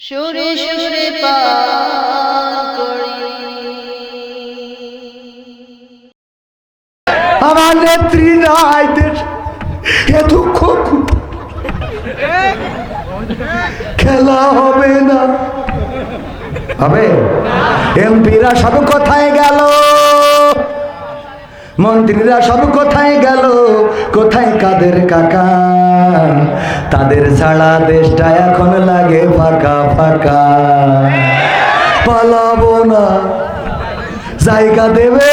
সুরে সুরে পান করি। আমার নেত্রী নাই দেশ এ দুঃখ খেলা হবে না। হবে? এমপিরা সব কোথায় গেল? মন্ত্রীরা সব কোথায় গেল? কোথায় কাদের কাকা? তাদের ছাড়া দেশটা এখন লাগে ফাঁকা ফাঁকা। পালাবো না জায়গা দেবে।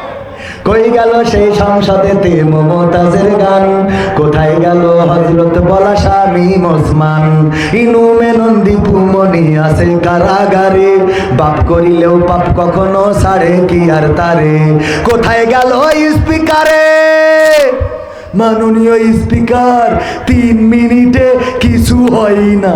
কই গেল সেই সংসদেতে মমতাজের গান? কোথায় গেল হজরত বলা স্বামী মোসমান? ইনু মেনন্দি পুমনি আছে কারাগারে। বাপ করিলেও পাপ কখনো ছাড়ে কি আর তারে? কোথায় গেল স্পিকারে? মাননীয় স্পিকার, তিন মিনিটে কিছু হয় না।